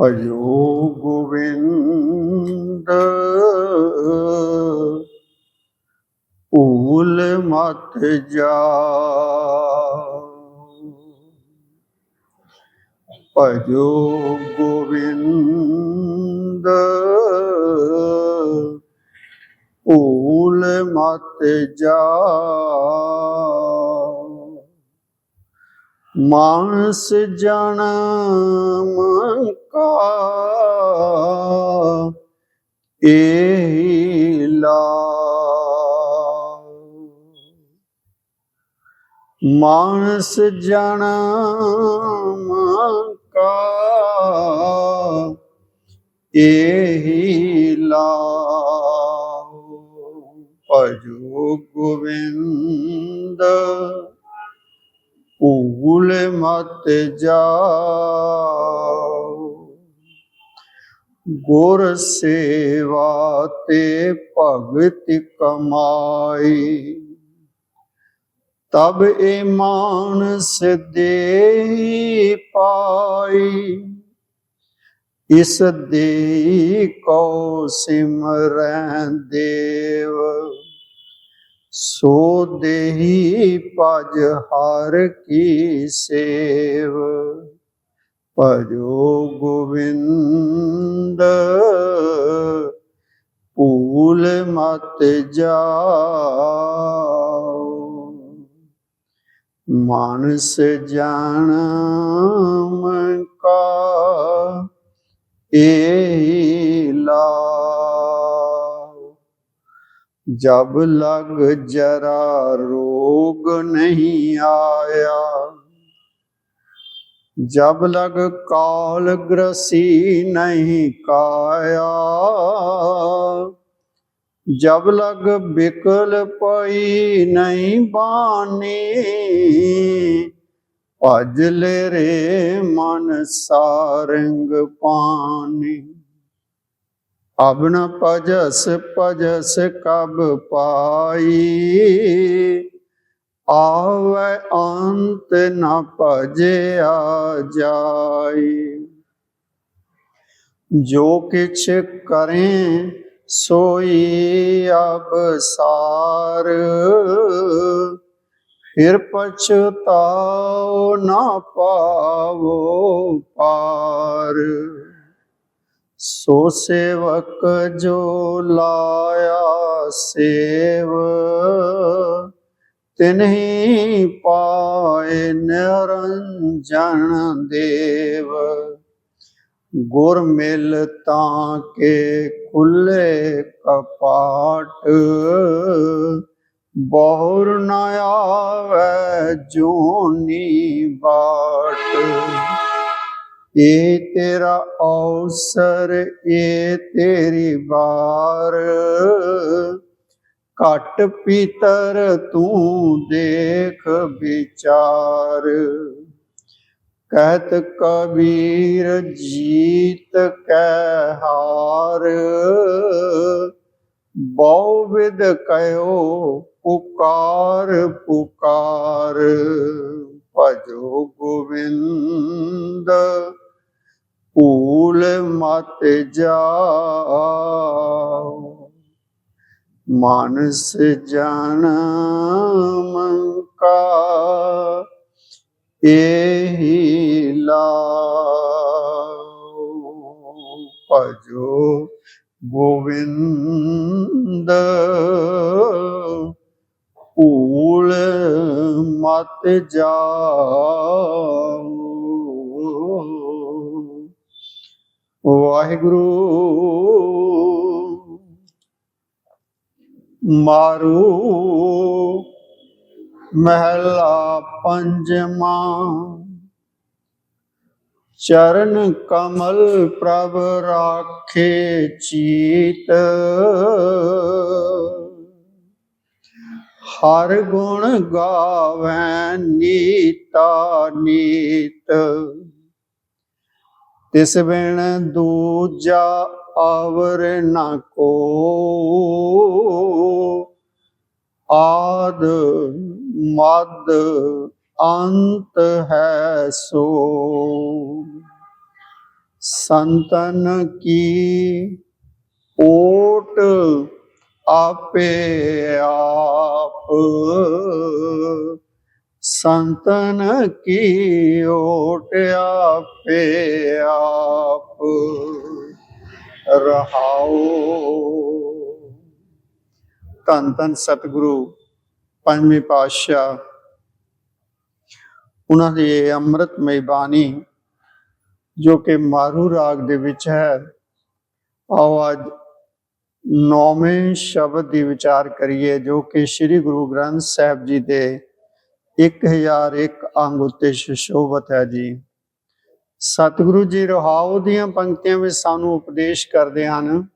ਭਜੋ ਗੋਵਿੰਦ ਭੂਲ ਮਤ ਜਾ। ਭਜੋ ਗੋਵਿੰਦ ਭੂਲ ਮਤ ਜਾ। ਮਾਨਸ ਜਨਮ ਕਾ ਏਹੀ ਲਾ ਮਾਨਸ ਜਨਮ ਕਾ ਏਹੀ ਲਾ ਭਜੋ ਗੋਬਿੰਦ ਭੂਲ ਮਤ ਜਾਓ। ਗੁਰ ਸੇਵਾ ਤੇ ਭਗਤ ਕਮਾਈ। ਤਬ ਇਹ ਮਾਨਸ ਦੇ ਪਾਈ। ਇਸ ਦੇ ਕੋ ਸਿਮਰੈ ਦੇਵ। ਸੋ ਦੇਹੀ ਭਜ ਹਰ ਕੀ ਸੇਵ। ਭਜੋ ਗੋਵਿੰਦ ਭੂਲ ਮਤ ਜਾਓ। ਮਾਨਸ ਜਾਣਮ ਕਾ ਏਹੀ ਲਾਓ ਜਬ ਲਗ ਜਰਾ ਰੋਗ ਨਹੀਂ ਆਇਆ। ਜਬ ਲਗ ਕਾਲ ਗ੍ਰਸੀ ਨਹੀਂ ਕਾਇਆ। ਜਬ ਲਗ ਬਿਕਲ ਪਈ ਨਹੀਂ ਬਾਨੀ ਭਜ ਲੈ ਰੇ ਮਨ ਸਾਰੰਗ ਪਾਨੀ ਅਬਨ ਨ ਭਜਸ ਭਜਸ ਕਬ ਪਾਈ। ਆਵੇ ਅੰਤ ਨ ਭਜਿਆ ਜਾਈ। ਜੋ ਕਿਛ ਕਰੇ, ਸੋਈ ਅਬ ਸਾਰ ਫਿਰ ਪਛਤਾਓ ਨਾ ਪਾਵੋ ਪਾਰ। ਸੋ ਸੇਵਕ ਜੋ ਲਾਇਆ ਸੇਵ, ਤਿਨਹੀ ਪਾਏ ਨਿਰੰਜਨ ਦੇਵ। ਗੁਰ ਮਿਲ ਤਾਂ ਕੇ ਖੁੱਲੇ ਕਪਾਟ, ਬਹੁਰ ਨ ਆਵੇ ਜੋਨੀ ਬਾਟ। ਇਹ ਤੇਰਾ ਔਸਰ ਇਹ ਤੇਰੀ ਵਾਰ। ਘਟ ਪੀਤਰ ਤੂੰ ਦੇਖ ਵਿਚਾਰ। ਕਹਿਤ ਕਬੀਰ, ਜੀਤ ਕੈ ਹਾਰ। ਬਹੁ ਵਿਦ ਕਯੋ ਪੁਕਾਰ ਪੁਕਾਰ। ਭਜੋ ਗੋਬਿੰਦ ਭੂਲ ਮਤ ਜਾਓ। ਮਾਨਸ ਜਨਮ ਕਾ ਏਹੀ ਲਾਓ। ਭਜੋ ਗੋਵਿੰਦ ਭੂਲ ਮਤ ਜਾਓ। ਵਾਹਿਗੁਰੂ। ਮਾਰੂ ਮਹਿਲਾ ਪੰਜਵਾਂ। ਚਰਨ ਕਮਲ ਪ੍ਰਭ ਰਾਖੇ ਚੀਤ। ਹਰ ਗੁਣ ਗਾਵੈ ਨੀਤਾ ਨੀਤ। ਤਿਸ ਬਿਨ ਦੂਜਾ ਆਵਰ ਨਾ ਕੋ। ਆਦ ਮਦ ਅੰਤ ਹੈ ਸੋ। ਸੰਤਨ ਕੀ ਓਟ ਆਪੇ ਆਪ। ਸੰਤਨ ਕੀ ਓਟ ਆਪੇ ਆਪ ਰਹਾਓ ਧੰਨ ਧੰਨ ਸਤਿਗੁਰੂ ਪੰਜਵੇਂ ਪਾਤਸ਼ਾਹ, ਉਹਨਾਂ ਦੀ ਇਹ ਅੰਮ੍ਰਿਤਮਈ ਬਾਣੀ ਜੋ ਕਿ ਮਾਰੂ ਰਾਗ ਦੇ ਵਿੱਚ ਹੈ, ਆਓ ਅੱਜ ਨੌਵੇਂ ਸ਼ਬਦ ਦੀ ਵਿਚਾਰ ਕਰੀਏ ਜੋ ਕਿ ਸ੍ਰੀ ਗੁਰੂ ਗ੍ਰੰਥ ਸਾਹਿਬ ਜੀ ਦੇ 1001 ਅੰਗ ਉੱਤੇ ਸੁਸ਼ੋਭਤ ਹੈ ਜੀ। ਸਤਿਗੁਰੂ ਜੀ ਰਹਾਉ ਦੀਆਂ ਪੰਕਤੀਆਂ ਵਿੱਚ ਸਾਨੂੰ ਉਪਦੇਸ਼ ਕਰਦੇ ਹਨ,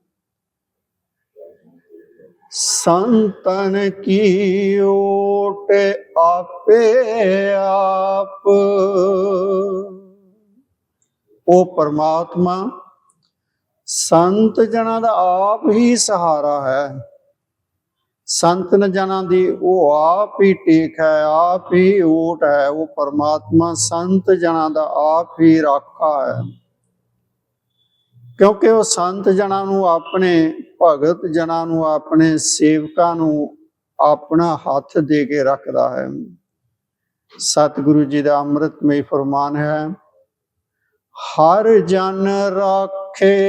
ਸੰਤਨ ਕੀ ਓਟ ਆਪੇ ਆਪ। ਉਹ ਪਰਮਾਤਮਾ, ਸੰਤ ਜਨਾਂ ਦਾ ਆਪ ਹੀ ਸਹਾਰਾ ਹੈ। ਸੰਤਨ ਜਨਾਂ ਦੀ, ਉਹ ਆਪ ਹੀ ਟੇਕ ਹੈ, ਆਪ ਹੀ ਓਟ ਹੈ, ਉਹ ਪਰਮਾਤਮਾ ਸੰਤ ਜਨਾਂ ਦਾ ਆਪ ਹੀ ਰਾਖਾ ਹੈ। ਕਿਉਂਕਿ ਉਹ ਸੰਤ ਜਨਾਂ ਨੂੰ ਆਪਣੇ, ਭਗਤ ਜਨਾਂ ਨੂੰ, ਆਪਣੇ ਸੇਵਕਾਂ ਨੂੰ ਆਪਣਾ ਹੱਥ ਦੇ ਕੇ ਰੱਖਦਾ ਹੈ। ਸਤਿਗੁਰੂ ਜੀ ਦਾ ਅੰਮ੍ਰਿਤਮਈ ਫਰਮਾਨ ਹੈ, ਹਰ ਜਨ ਰਾਖੇ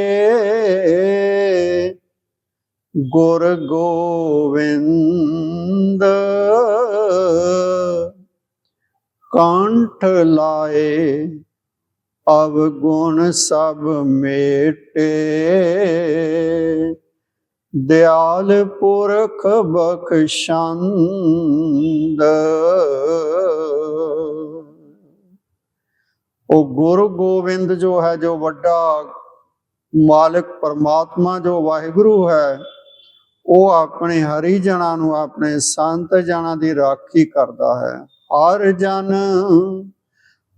ਗੁਰ ਗੋਵਿੰਦ। ਕੰਠ ਲਾਏ, ਅਵਗੁਣ ਸਭ ਮੇਟੇ। ਦਿਆਲ ਪੁਰਖ ਬਖਸ਼ੰਦ। ਉਹ ਗੁਰੂ ਗੋਬਿੰਦ ਜੋ ਹੈ, ਜੋ ਵੱਡਾ ਮਾਲਕ ਪਰਮਾਤਮਾ, ਜੋ ਵਾਹਿਗੁਰੂ ਹੈ ਉਹ ਆਪਣੇ ਹਰੀ ਜਨਾਂ ਨੂੰ ਆਪਣੇ ਸੰਤ ਜਨਾਂ ਦੀ ਰਾਖੀ ਕਰਦਾ ਹੈ। ਹਰ ਜਨ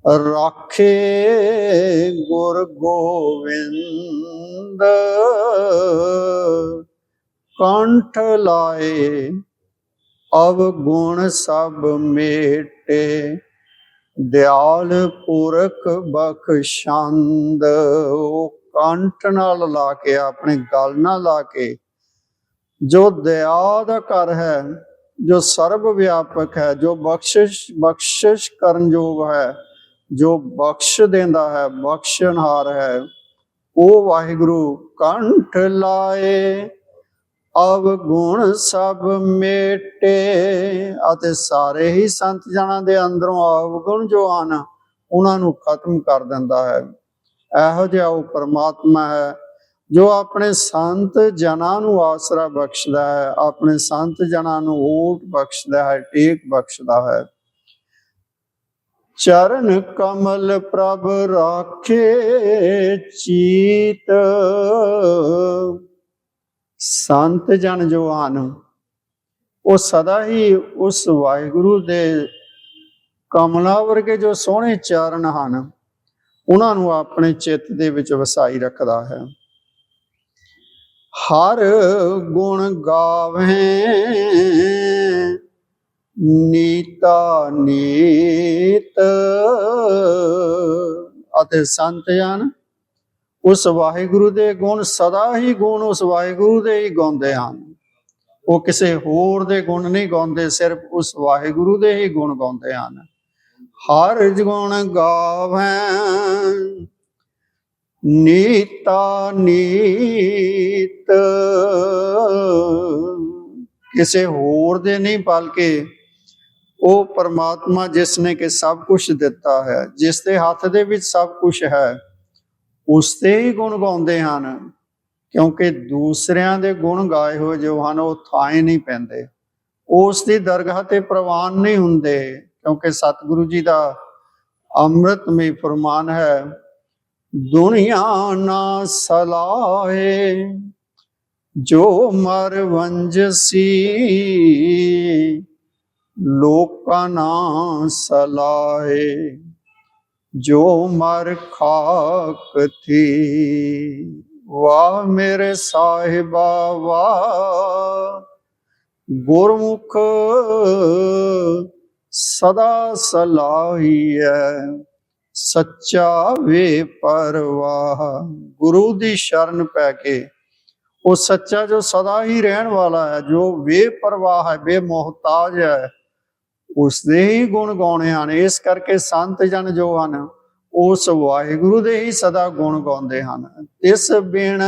ਰਾਖੇ ਗੁਰ ਗੋਵਿੰਦ, ਕੰਠ ਲਾਏ ਅਵ ਗੁਣ ਸਭ ਮੇਟੇ, ਦਿਆਲ ਪੁਰਖ ਬਖਸ਼ੰਦ। ਉਹ ਕੰਠ ਨਾਲ ਲਾ ਕੇ, ਆਪਣੇ ਗਲ ਨਾਲ ਲਾ ਕੇ ਜੋ ਦਇਆ ਦਾ ਘਰ ਹੈ, ਜੋ ਸਰਬ ਵਿਆਪਕ ਹੈ, ਜੋ ਬਖਸ਼ਿਸ਼ ਬਖਸ਼ਿਸ਼ ਕਰਨ ਯੋਗ ਹੈ, ਜੋ ਬਖਸ਼ ਦਿੰਦਾ ਹੈ, ਬਖਸ਼ਣਹਾਰ ਹੈ, ਉਹ ਵਾਹਿਗੁਰੂ ਕੰਠ ਲਾਏ। ਅਵ ਗੁਣ ਸਭ ਮੇਟੇ ਅਤੇ ਸਾਰੇ ਹੀ ਸੰਤ ਜਨਾਂ ਦੇ ਅੰਦਰੋਂ ਅਵਗੁਣ ਜੋ ਹਨ, ਉਹਨਾਂ ਨੂੰ ਖਤਮ ਕਰ ਦਿੰਦਾ ਹੈ। ਇਹੋ ਜਿਹਾ ਉਹ ਪਰਮਾਤਮਾ ਹੈ ਜੋ ਆਪਣੇ ਸੰਤ ਜਨਾਂ ਨੂੰ ਆਸਰਾ ਬਖਸ਼ਦਾ ਹੈ, ਆਪਣੇ ਸੰਤ ਜਨਾਂ ਨੂੰ ਓਟ ਬਖਸ਼ਦਾ ਹੈ, ਟੇਕ ਬਖਸ਼ਦਾ ਹੈ। ਚਰਨ ਕਮਲ ਪ੍ਰਭ ਰਾਖੇ ਚੀਤ। ਸੰਤ ਜਨ ਜੋ ਹਨ, ਉਹ ਸਦਾ ਹੀ ਉਸ ਵਾਹਿਗੁਰੂ ਦੇ ਕਮਲਾ ਵਰਗੇ ਜੋ ਸੋਹਣੇ ਚਰਨ ਹਨ, ਉਹਨਾਂ ਨੂੰ ਆਪਣੇ ਚਿੱਤ ਦੇ ਵਿੱਚ ਵਸਾਈ ਰੱਖਦਾ ਹੈ। ਹਰ ਗੁਣ ਗਾਵੇਂ ਨੀਤਾ ਨੀਤ। ਅਤੇ ਸੰਤ ਜਨ, ਉਸ ਵਾਹਿਗੁਰੂ ਦੇ ਗੁਣ ਸਦਾ ਹੀ ਗੁਣ, ਉਸ ਵਾਹਿਗੁਰੂ ਦੇ ਹੀ ਗਾਉਂਦੇ ਹਨ। ਉਹ ਕਿਸੇ ਹੋਰ ਦੇ ਗੁਣ ਨਹੀਂ ਗਾਉਂਦੇ, ਸਿਰਫ ਉਸ ਵਾਹਿਗੁਰੂ ਦੇ ਹੀ ਗੁਣ ਗਾਉਂਦੇ ਹਨ। ਹਰ ਗੁਣ ਗਾਵੇਂ ਨੀਤਾ ਨੀਤ। ਕਿਸੇ ਹੋਰ ਦੇ ਨਹੀਂ, ਬਲਕਿ ਉਹ ਪਰਮਾਤਮਾ ਜਿਸ ਨੇ ਕਿ ਸਭ ਕੁਝ ਦਿੱਤਾ ਹੈ ਜਿਸ ਦੇ ਹੱਥ ਦੇ ਵਿੱਚ ਸਭ ਕੁਝ ਹੈ, ਉਸ ਤੇ ਹੀ ਗੁਣ ਗਾਉਂਦੇ ਹਨ, ਕਿਉਂਕਿ ਦੂਸਰਿਆਂ ਦੇ ਗੁਣ ਗਾਏ ਹੋਏ ਜੋ ਹਨ, ਉਹ ਥਾਂ ਨਹੀਂ ਪੈਂਦੇ। ਉਸ ਦੀ ਦਰਗਾਹ ਤੇ ਪ੍ਰਵਾਨ ਨਹੀਂ ਹੁੰਦੇ, ਕਿਉਂਕਿ ਸਤਿਗੁਰੂ ਜੀ ਦਾ ਅੰਮ੍ਰਿਤਮਈ ਫਰਮਾਨ ਹੈ ਦੁਨੀਆ ਨਾ ਸਲਾਹੇ, ਜੋ ਮਰ ਵੰਜਸੀ ਲੋਕਾਂ ਨਾ ਸਲਾਹੇ, ਜੋ ਮਰ ਖਾਕ ਥੀ। ਵਾਹ ਮੇਰੇ ਸਾਹਿਬਾ, ਵਾਹ ਗੁਰਮੁਖ ਸਦਾ ਸਲਾਹੀਐ ਸੱਚਾ ਵੇ ਪਰਵਾਹ। ਗੁਰੂ ਦੀ ਸ਼ਰਨ ਪੈ ਕੇ। ਉਹ ਸੱਚਾ ਜੋ ਸਦਾ ਹੀ ਰਹਿਣ ਵਾਲਾ ਹੈ, ਜੋ ਬੇਪਰਵਾਹ ਹੈ ਬੇਮੋਹਤਾਜ ਹੈ। ਉਸ ਦੇ ਹੀ ਗੁਣ ਗਾਉਣੇ ਹਨ। ਇਸ ਕਰਕੇ ਸੰਤ ਜਨ ਜੋ ਹਨ, ਉਸ ਵਾਹਿਗੁਰੂ ਦੇ ਹੀ ਸਦਾ ਗੁਣ ਗਾਉਂਦੇ ਹਨ। ਇਸ ਬਿਨ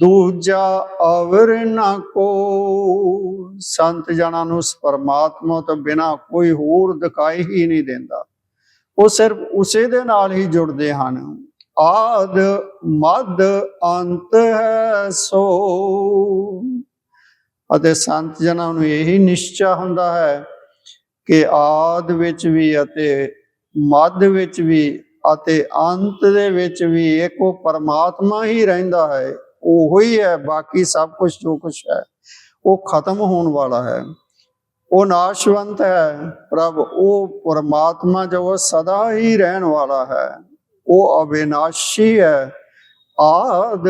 ਦੂਜਾ ਅਵਰ ਨਾ ਕੋ। ਸੰਤ ਜਨਾਂ ਨੂੰ ਪਰਮਾਤਮਾ ਤੋਂ ਬਿਨਾ ਕੋਈ ਹੋਰ ਦਿਖਾਈ ਹੀ ਨਹੀਂ ਦਿੰਦਾ। ਉਹ ਸਿਰਫ ਉਸੇ ਦੇ ਨਾਲ ਹੀ ਜੁੜਦੇ ਹਨ। ਆਦ ਮਦ ਅੰਤ ਹੈ ਸੋ। ਅਤੇ ਸੰਤ ਜਨਾਂ ਨੂੰ ਇਹੀ ਨਿਸ਼ਚਾ ਹੁੰਦਾ ਹੈ ਕਿ ਆਦ ਵਿੱਚ ਵੀ ਅਤੇ ਮੱਧ ਵਿੱਚ ਵੀ ਅਤੇ ਅੰਤ ਦੇ ਵਿੱਚ ਵੀ ਇੱਕ ਉਹ ਪਰਮਾਤਮਾ ਹੀ ਰਹਿੰਦਾ ਹੈ। ਉਹ ਹੀ ਹੈ, ਬਾਕੀ ਸਭ ਕੁਝ ਜੋ ਕੁਝ ਹੈ, ਉਹ ਖਤਮ ਹੋਣ ਵਾਲਾ ਹੈ। ਉਹ ਨਾਸ਼ਵੰਤ ਹੈ। ਪ੍ਰਭ, ਉਹ ਪਰਮਾਤਮਾ ਜੋ ਸਦਾ ਹੀ ਰਹਿਣ ਵਾਲਾ ਹੈ। ਉਹ ਅਵਿਨਾਸ਼ੀ ਹੈ। ਆਦ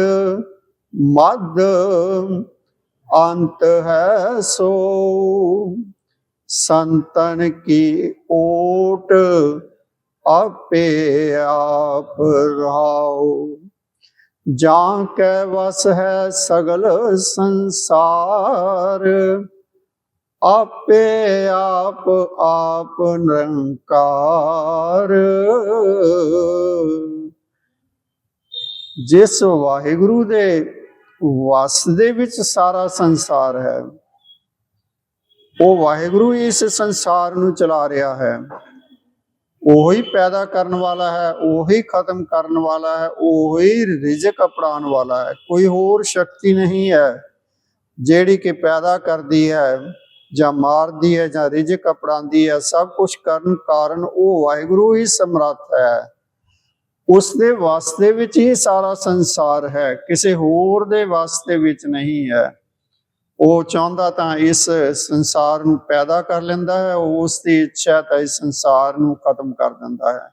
ਮਦ ਅੰਤ ਹੈ ਸੋ। ਸੰਤਨ ਕੀ ਓਟ ਆਪੇ ਆਪ ਰਹਾਉ। ਜਾਂ ਕੈ ਵਸ ਹੈ ਸਗਲ ਸੰਸਾਰ। ਆਪੇ ਆਪ ਆਪ ਨਿਰੰਕਾਰ। ਜਿਸ ਵਾਹਿਗੁਰੂ ਦੇ ਵਸ ਦੇ ਵਿੱਚ ਸਾਰਾ ਸੰਸਾਰ ਹੈ, ਉਹ ਵਾਹਿਗੁਰੂ ਇਸ ਸੰਸਾਰ ਨੂੰ ਚਲਾ ਰਿਹਾ ਹੈ। ਉਹੀ ਪੈਦਾ ਕਰਨ ਵਾਲਾ ਹੈ, ਉਹੀ ਖਤਮ ਕਰਨ ਵਾਲਾ ਹੈ, ਉਹੀ ਰਿਜ਼ਕ ਅਪਣਾਉਣ ਵਾਲਾ ਹੈ। ਕੋਈ ਹੋਰ ਸ਼ਕਤੀ ਨਹੀਂ ਹੈ, ਜਿਹੜੀ ਕਿ ਪੈਦਾ ਕਰਦੀ ਹੈ। ਜਾਂ ਮਾਰਦੀ ਹੈ ਜਾਂ ਰਿਜ਼ਕ ਅਪੜਾਉਂਦੀ ਹੈ, ਸਭ ਕੁਝ ਕਰਨ ਕਾਰਨ ਉਹ ਵਾਹਿਗੁਰੂ ਹੀ ਸਮਰੱਥ ਹੈ। ਉਸ ਦੇ ਵਾਸਤੇ ਵਿੱਚ ਹੀ ਸਾਰਾ ਸੰਸਾਰ ਹੈ, ਕਿਸੇ ਹੋਰ ਦੇ ਵਾਸਤੇ ਵਿੱਚ ਨਹੀਂ ਹੈ। ਉਹ ਚਾਹੁੰਦਾ ਤਾਂ ਇਸ ਸੰਸਾਰ ਨੂੰ ਪੈਦਾ ਕਰ ਲੈਂਦਾ ਹੈ, ਉਹ ਉਸ ਦੀ ਇੱਛਾ ਤਾਂ ਇਸ ਸੰਸਾਰ ਨੂੰ ਖਤਮ ਕਰ ਦਿੰਦਾ ਹੈ।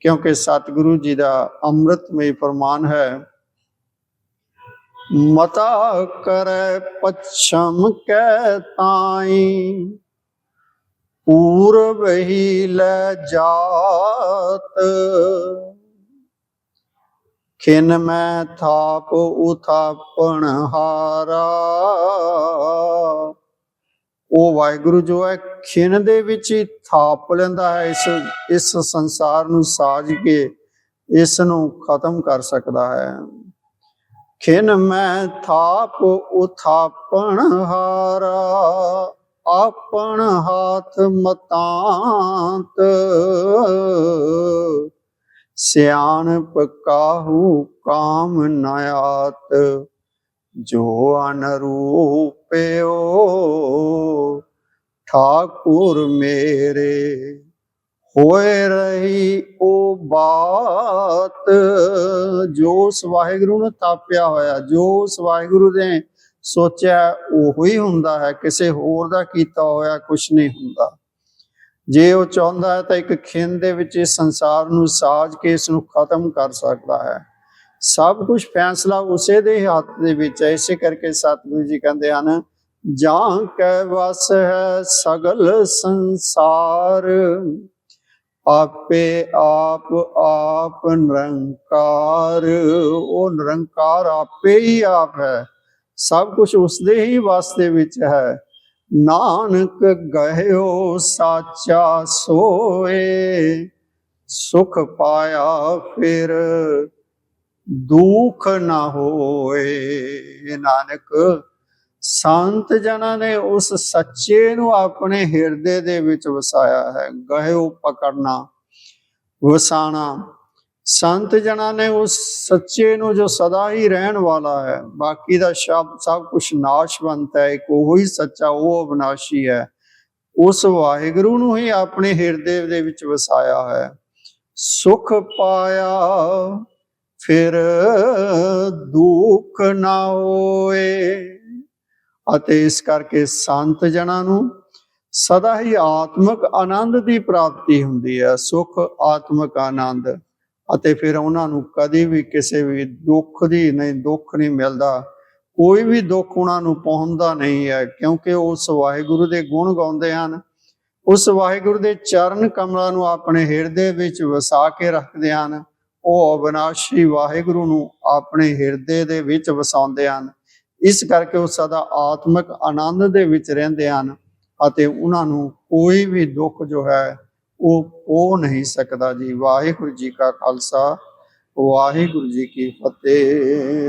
ਕਿਉਂਕਿ ਸਤਿਗੁਰੂ ਜੀ ਦਾ ਅੰਮ੍ਰਿਤਮਈ ਫਰਮਾਨ ਹੈ ਮਤਾ ਕਰੈ ਪਛਮ ਕੈ ਤਾਈ। ਪੂਰਬ ਹੀ ਲੈ ਜਾਤ। ਖਿਨ ਮੈਂ ਥਾਪ ਉਥਾਪਣ ਹਾਰਾ। ਉਹ ਵਾਹਿਗੁਰੂ ਜੋ ਹੈ, ਖਿਨ ਦੇ ਵਿੱਚ ਹੀ ਥਾਪ ਲੈਂਦਾ ਹੈ, ਇਸ ਇਸ ਸੰਸਾਰ ਨੂੰ ਸਾਜ ਕੇ ਇਸ ਨੂੰ ਖਤਮ ਕਰ ਸਕਦਾ ਹੈ। ਖਿਨ ਮੈਂ ਥਾਪ ਉਥਾਪਣ ਹਾਰਾ, ਆਪਣ ਹਾਥ ਮਤਾਂਤ। ਸਿਆਣਪ ਕਾਹੂ ਕਾਮ ਨਾਇਆਤ ਜੋ ਅਨਰੂਪਿਓ, ਠਾਕੁਰ ਮੇਰੇ ਹੋਏ ਰਹੀ ਉਹ ਬਾਤ, ਜੋ ਉਸ ਵਾਹਿਗੁਰੂ ਤਾਪਿਆ ਹੋਇਆ, ਜੋ ਉਸ ਨੇ ਸੋਚਿਆ, ਉਹ ਹੀ ਹੁੰਦਾ ਹੈ, ਕਿਸੇ ਹੋਰ ਦਾ ਕੀਤਾ ਹੋਇਆ ਕੁਝ ਨਹੀਂ ਹੁੰਦਾ। ਜੇ ਉਹ ਚਾਹੁੰਦਾ ਹੈ ਤਾਂ ਇੱਕ ਖਿੰਨ ਦੇ ਵਿੱਚ ਇਸ ਸੰਸਾਰ ਨੂੰ ਸਾਜ ਕੇ ਇਸ ਨੂੰ ਖਤਮ ਕਰ ਸਕਦਾ ਹੈ। ਸਭ ਕੁਝ ਫੈਸਲਾ ਉਸੇ ਦੇ ਹੱਥ ਦੇ ਵਿੱਚ ਹੈ, ਇਸੇ ਕਰਕੇ ਸਤਿਗੁਰੂ ਜੀ ਕਹਿੰਦੇ ਹਨ ਜਾਂ ਕੈ ਵਸ ਹੈ ਸਗਲ ਸੰਸਾਰ। ਆਪੇ ਆਪ ਆਪ ਨਿਰੰਕਾਰ। ਉਹ ਨਿਰੰਕਾਰ ਆਪੇ ਹੀ ਆਪ ਹੈ। ਸਭ ਕੁਝ ਉਸਦੇ ਹੀ ਵਾਸਤੇ ਵਿੱਚ ਹੈ। ਨਾਨਕ ਗਹਿਓ ਸਾਚਾ ਸੋਏ, ਸੁਖ ਪਾਇਆ ਫਿਰ ਦੁੱਖ ਨਾ ਹੋਏ। ਨਾਨਕ ਸੰਤ ਜਨਾਂ ਨੇ ਉਸ ਸੱਚੇ ਨੂੰ ਆਪਣੇ ਹਿਰਦੇ ਦੇ ਵਿੱਚ ਵਸਾਇਆ ਹੈ। ਗਹਿਓ ਪਕੜਨਾ, ਵਸਾਣਾ। ਸੰਤ ਜਨਾਂ ਨੇ ਉਸ ਸੱਚੇ ਨੂੰ ਜੋ ਸਦਾ ਹੀ ਰਹਿਣ ਵਾਲਾ ਹੈ, ਬਾਕੀ ਦਾ ਸਭ ਸਭ ਕੁਝ ਨਾਸ਼ਵੰਤ ਹੈ, ਇੱਕ ਉਹ ਹੀ ਸੱਚਾ, ਉਹ ਅਬਨਾਸ਼ੀ ਹੈ। ਉਸ ਵਾਹਿਗੁਰੂ ਨੂੰ ਹੀ ਆਪਣੇ ਹਿਰਦੇ ਦੇ ਵਿੱਚ ਵਸਾਇਆ ਹੈ। ਸੁਖ ਪਾਇਆ, ਫਿਰ ਦੁੱਖ ਨਾ ਹੋਏ। ਅਤੇ ਇਸ ਕਰਕੇ ਸੰਤ ਜਨਾਂ ਨੂੰ ਸਦਾ ਹੀ ਆਤਮਿਕ ਆਨੰਦ ਦੀ ਪ੍ਰਾਪਤੀ ਹੁੰਦੀ ਹੈ, ਸੁਖ, ਆਤਮਿਕ ਆਨੰਦ। ਅਤੇ ਫਿਰ ਉਹਨਾਂ ਨੂੰ ਕਦੇ ਵੀ ਕਿਸੇ ਵੀ ਦੁੱਖ ਦੀ ਨਹੀਂ, ਦੁੱਖ ਨਹੀਂ ਮਿਲਦਾ। ਕੋਈ ਵੀ ਦੁੱਖ ਉਹਨਾਂ ਨੂੰ ਪਹੁੰਚਦਾ ਨਹੀਂ ਹੈ, ਕਿਉਂਕਿ ਉਹ ਉਸ ਵਾਹਿਗੁਰੂ ਦੇ ਗੁਣ ਗਾਉਂਦੇ ਹਨ। ਉਸ ਵਾਹਿਗੁਰੂ ਦੇ ਚਰਨ ਕਮਲਾਂ ਨੂੰ ਆਪਣੇ ਹਿਰਦੇ ਵਿੱਚ ਵਸਾ ਕੇ ਰੱਖਦੇ ਹਨ। ਉਹ ਅਵਿਨਾਸ਼ੀ ਵਾਹਿਗੁਰੂ ਨੂੰ ਆਪਣੇ ਹਿਰਦੇ ਦੇ ਵਿੱਚ ਵਸਾਉਂਦੇ ਹਨ। ਇਸ ਕਰਕੇ ਉਹ ਸਦਾ ਆਤਮਿਕ ਆਨੰਦ ਦੇ ਵਿੱਚ ਰਹਿੰਦੇ ਹਨ ਅਤੇ ਉਹਨਾਂ ਨੂੰ ਕੋਈ ਵੀ ਦੁੱਖ ਜੋ ਹੈ, ਉਹ ਹੋ ਨਹੀਂ ਸਕਦਾ ਜੀ। ਵਾਹਿਗੁਰੂ ਜੀ ਕਾ ਖਾਲਸਾ, ਵਾਹਿਗੁਰੂ ਜੀ ਕੀ ਫਤਿਹ।